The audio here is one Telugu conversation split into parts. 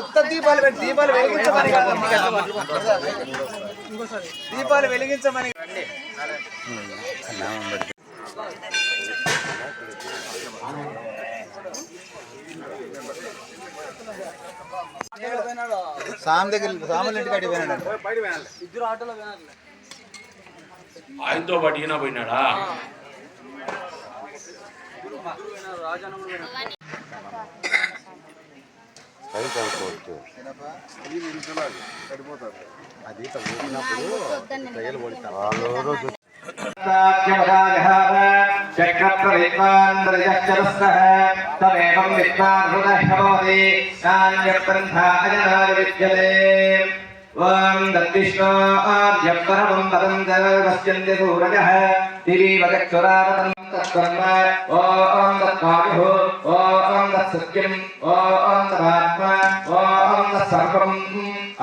ఉత్త దీపాలు పెట్టి దీపాలు వెలిగించమని ఇంకోసారి దీపాలు వెలిగించమని సామ్ దగ్గర సాముల ఇంటి కాడికి పోయినాడు. ఇద్దరు ఆటోలో ఆయనతో పాటు ఈయన పోయినాడా? చక్రప్రవిద్వాంద్రయశ్చరస్తః తమేవం విద్వాన్ హృదయ భవతి నాణ్యప్రంథా అజనాయ విద్యతే ఓం దద్విష్ణో ఆర్యపరమం పదం జగస్యంతి సూరజః దివీవ చక్షురావతం తత్కర్మ திரீவகச்சுராவதம் தத்வர்ம ஓம் தத்வாபிஹு ஓம் தத்சத்யம் ஓம் ததாத்ம ஓம் தத்சர்வம்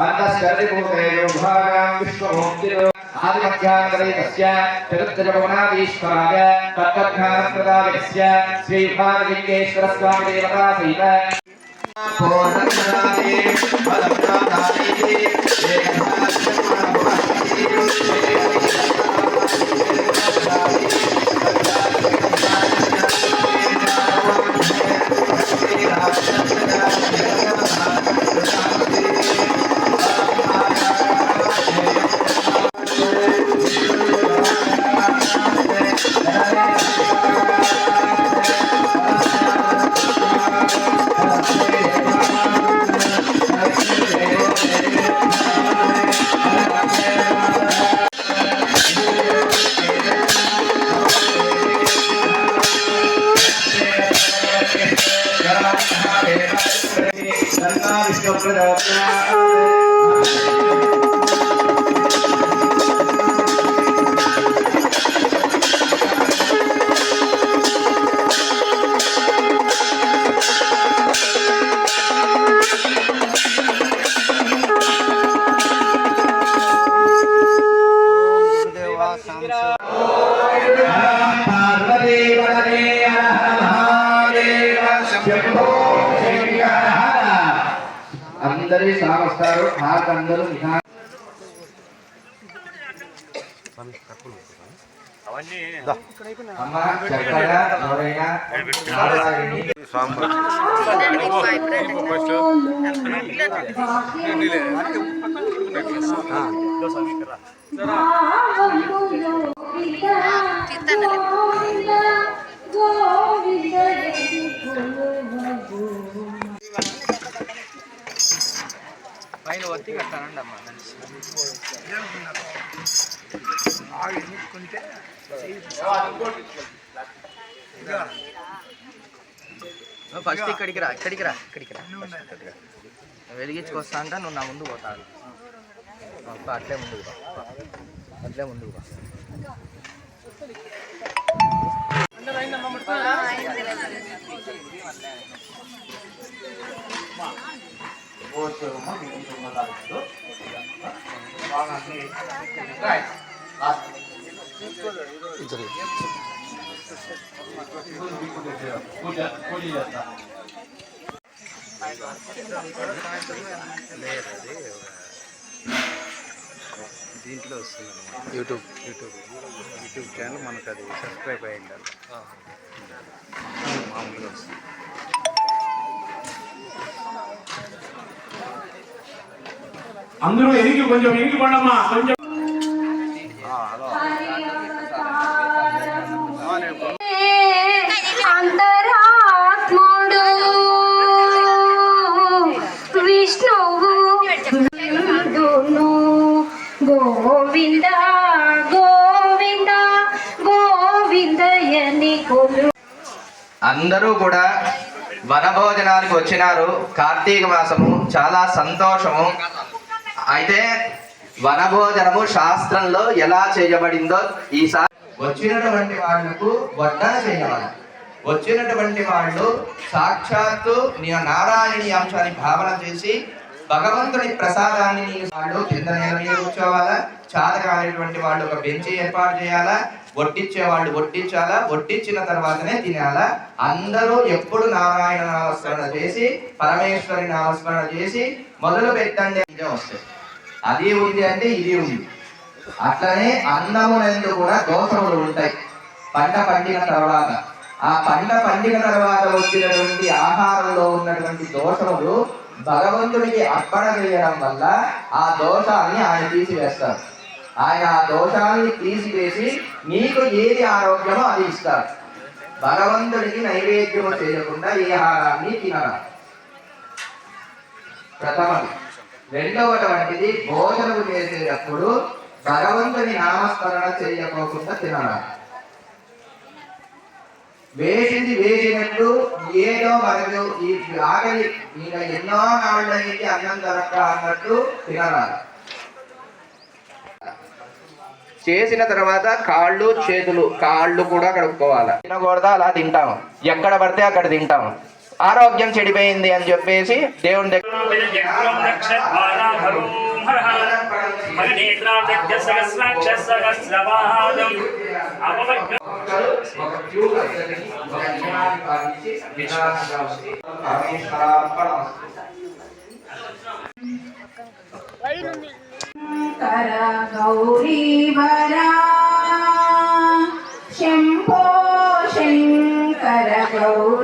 அந்தஸ்கரிபூதேயோ பாகாம் விஸ்வமூர்த்திரோ आदिमध्यान्तरैकस्य चतुर्जगवनादीश्वराय तत्त्वज्ञानप्रदायस्य श्रीभारलिङ्गेश्वरस्वामिदेवता सहित అందరూ నిదానం అమ్మ చెప్పగా ఎవరైనా నారాయణి పైన ఒత్తి కట్టానండి అమ్మా ఫస్ట్ ఇక్కడికి రా ఇక్కడికి రా ఇక్కడికి రా. వెలిగించుకొస్తా అంట నువ్వు నా ముందు పోతాను అట్లే ముందుకు అట్లే ముందుకు రా దీంట్లో వస్తుంది యూట్యూబ్ యూట్యూబ్. యూట్యూబ్ ఛానల్ మనకు అది సబ్స్క్రైబ్ అయ్యి ఉండాలి. మామూలుగా వస్తుంది. అందరూ ఎనికి కొంచెం ఎనికి పండమ్మా కొంచెం. అంతరాత్ముడు విష్ణువు విందును గోవింద గోవింద గోవిందయని కొలు. అందరూ కూడా వనభోజనానికి వచ్చినారు. కార్తీక మాసము చాలా సంతోషము. అయితే వనభోజనము శాస్త్రంలో ఎలా చేయబడిందో ఈసారి వచ్చినటువంటి వాళ్ళకు వడ్డన చేయవాలి. వచ్చినటువంటి వాళ్ళు సాక్షాత్తు నీ నారాయణి అంశాన్ని భావన చేసి భగవంతుని ప్రసాదాన్ని నీ వాళ్ళు కింద నేల మీద కూర్చోవాలా? చాతకానేటువంటి వాళ్ళు ఒక బెంచి ఏర్పాటు చేయాలా? వడ్డించే వాళ్ళు వడ్డించాలా? వడ్డించిన తర్వాతనే తినాలా? అందరూ ఎప్పుడు నారాయణ నామస్మరణ చేసి పరమేశ్వరి నామస్మరణ చేసి మొదలు పెట్టండి ఇదే వస్తాయి అది ఉంది అంటే ఇది ఉంది. అట్లనే అన్నమునందు కూడా దోషములు ఉంటాయి. పంట పండిన తర్వాత. ఆ పంట పండిన తర్వాత వచ్చినటువంటి ఆహారంలో ఉన్నటువంటి దోషములు భగవంతునికి అర్పణ చేయడం వల్ల ఆ దోషాన్ని ఆయన తీసివేస్తారు. ఆయన ఆ దోషాన్ని తీసివేసి నీకు ఏది ఆరోగ్యమో అది ఇస్తారు. భగవంతుడికి నైవేద్యము చేయకుండా ఏ ఆహారాన్ని తినరా? ప్రథమది. రెండవటువంటిది భోజనము చేసేటప్పుడు భగవంతుని నామస్మరణ చేయకోకుండా తినరా? వేసింది వేసినట్టు ఏదో మనకు ఈ ఆకలి ఇంకా ఎన్నో నాళ్ళకి అన్నం దొరక అన్నట్టు తినరాదు చేసిన తర్వాత కాళ్ళు చేతులు కాళ్ళు కూడా కడుక్కోవాలి. తినకూడదా? అలా తింటాము ఎక్కడ పడితే అక్కడ తింటాము ఆరోగ్యం చెడిపోయింది అని చెప్పేసి దేవుని దగ్గర నక్షత్రానాభరం హర మగనేత్రాబ్జ సహస్రాక్ష సహస్రపాదం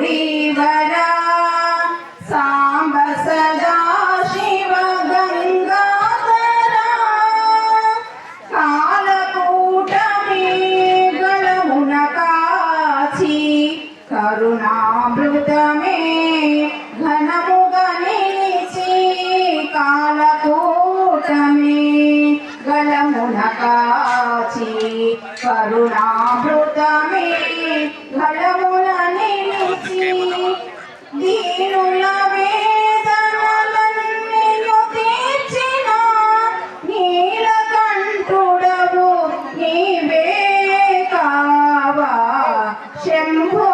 కరుణామృతమే గళమున నిలిచి దీనుల వేదనలన్నీయు తీర్చిన నీలకంఠుడవు నీవే కావా. శంభో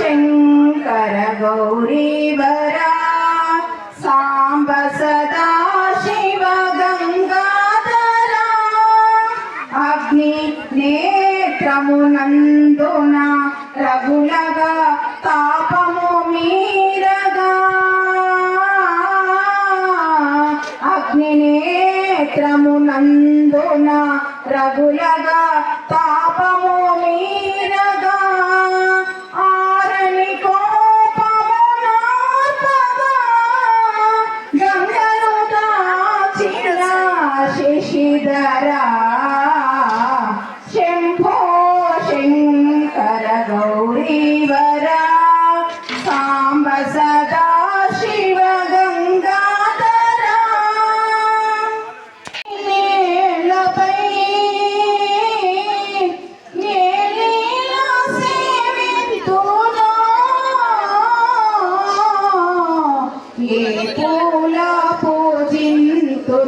శంకర గౌరీవరా సాంబ సదా శివ గంగాధరా. అగ్ని నేత్రమునందున రఘులగా తాపము మీరగా. అగ్ని నేత్రమునందున రఘులగా తాపము మీరగా. ఆరని కోపమునార్పగా గంగలు దాచిన శశిధరా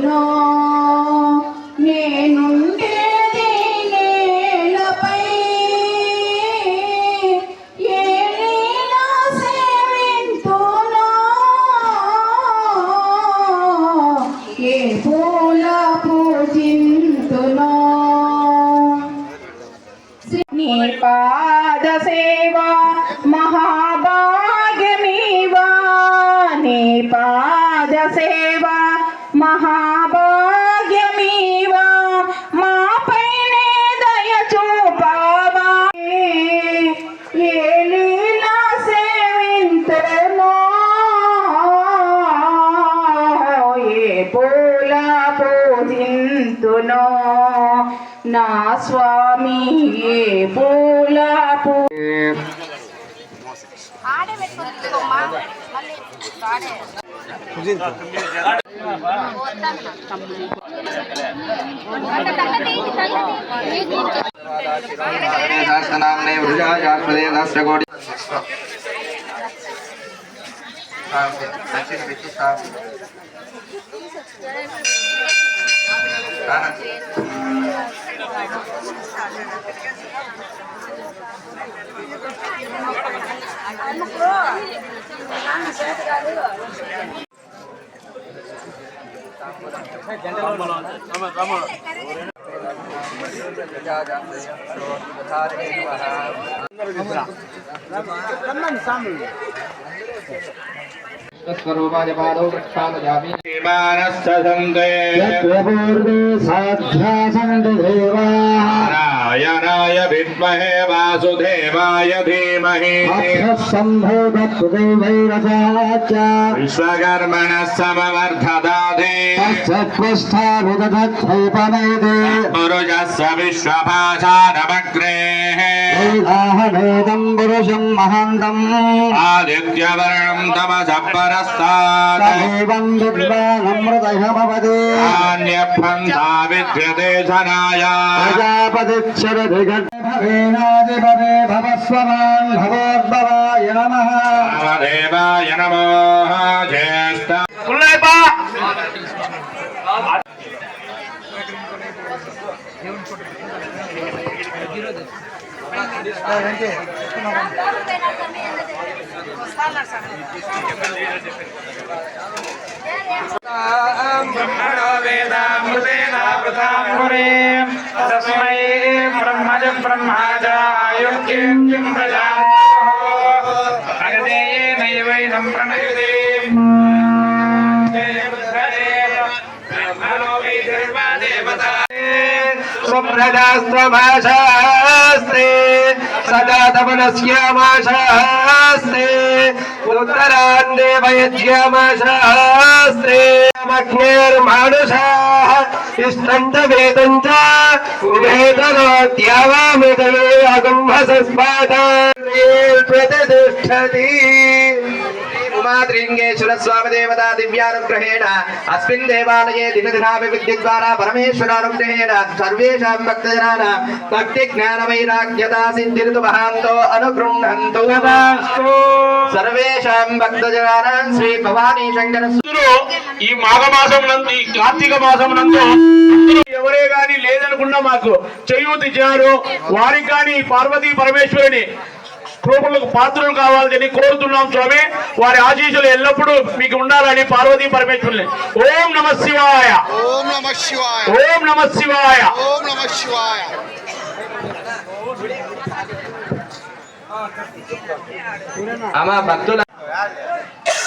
పూజింతునో నేనుండేది నేలపై. ఏ లీలా సేవింతునో ఏ పూల పూజింతునో నీ పాద సేవా మహాభాగ్యమీవా. నీ పాద సేవా మహాభాగ్యమీవా? మాపైనే దయ చూపావా? ఏ లీలా సేవింతునో? ఏ పూల పూజింతునో? నా స్వామి ఏ పూల పూ ఆడే పెట్టుకోమ్మా మళ్ళీ. ఆడే सहस्रनाम्ने वृजायास्पदे सहस्रकोटि అమ్మ स्वरूपाजपादौ प्रक्षालयामि देवानस्य सन्ते यत्पूर्वे साध्या सन्ति देवाः నారాయణాయ విద్మహే వాసుదేవాయ ధీమహి విశ్వకర్మణ సమవర్ధదాదే పురుషస్య విశ్వభాషారమగ్రే పురుషం మహాంతం ఆదిత్యవర్ణం తమస పరస్తాత్ ఏం విద్వానమృతయ భవతి నాణ్యపంథా విద్యతే ధనాయ ప్రజాపతిక్షరతి భవేనాధిపతే భవస్వమాన్ భవోద్భవాయ నమః దేవాయ నమో జ్యేష్ఠ బ్రహ్మణో వేదామృతేనామృతాంగురే తస్మై బ్రహ్మజ బ్రహ్మాజాయుక్తిం కిం ప్రజాదేనైవైనం ప్రణయుదే స్వప్రజాస్త్వమాశాస్త్రే సదా తమనస్యామాశాస్త్రే ఉత్తరాన్నే వయజ్యామాశాస్త్రే మగ్నేర్మానుషాः ఇష్టంత వేదం చ ఉభేతనోద్యావామిదే అగుంభసస్పాద ప్రతిష్టతి స్వామి దేవతా దివ్యానుగ్రహేణ అస్మిన్ దేవాలయే దినదినాభివృద్ధి ద్వారా పరమేశ్వరానుగ్రహేణ సర్వేషాం భక్తజనాన భక్తి జ్ఞాన వైరాగ్యత సిద్ధిర్తు మహాంతో అనుగృహంతు సర్వేషాం భక్తజనానాం శ్రీ భవానీ శంకర ఈ మాఘమాసం నందు ఈ కార్తీక మాసం నందు ఎవరే గాని లేదనుకున్నా మాకు చేయూతిచ్చారు వారికి కానీ పార్వతీ పరమేశ్వరుని కృపలకు పాత్రలు కావాలని కోరుతున్నాం స్వామి. వారి ఆశీస్సులు ఎల్లప్పుడూ మీకు ఉండాలని పార్వతీ పరమేశ్వరుని. ఓం నమ శివాయ. ఓం నమ శివాయ. ఓం నమ శివాయ. ఓం నమ శివాయ. అమ్మ భక్తుల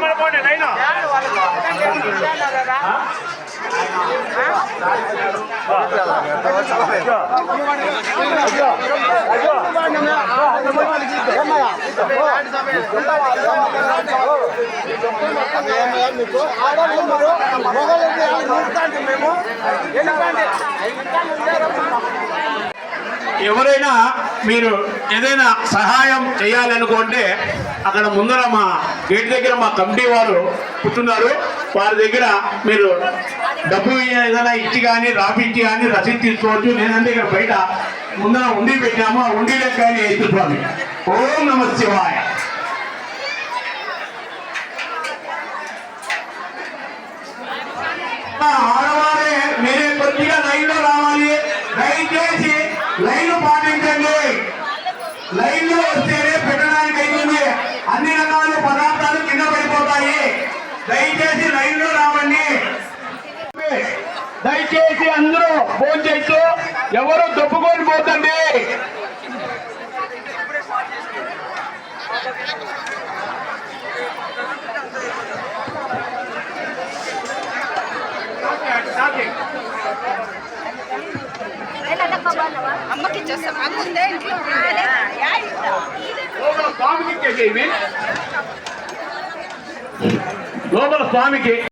మీరంతా లైన్ ఎవరైనా మీరు ఏదైనా సహాయం చేయాలనుకుంటే అక్కడ ముందర మా గేట్ దగ్గర మా కమిటీ వారు కూర్చున్నారు. వారి దగ్గర మీరు డబ్బు ఏదైనా ఇచ్చి కానీ రాపిచ్చి కానీ రసీదు తీసుకోవచ్చు. నేనంటే ఇక్కడ బయట ముందర ఉండి పెట్టాము. ఆ ఉండి లెక్క కానీ స్వామి ఓం నమ శివాయ. ఆడవారే మీరే కొద్దిగా లైన్లో రావాలి. దయచేసి లైన్ పాటించండి. లైన్లో లైన్లో వస్తే అన్ని రకాల పదార్థాలు కింద పడిపోతాయి. దయచేసి లైన్లో రావండి. దయచేసి అందరూ ఫోన్ చేస్తూ ఎవరు దొప్పుకొని పోతండి. అమ్మకి ఇచ్చేస్తాం. అమ్ముందే ఇంట్లో లోపల స్వామికి లోపల స్వామికి.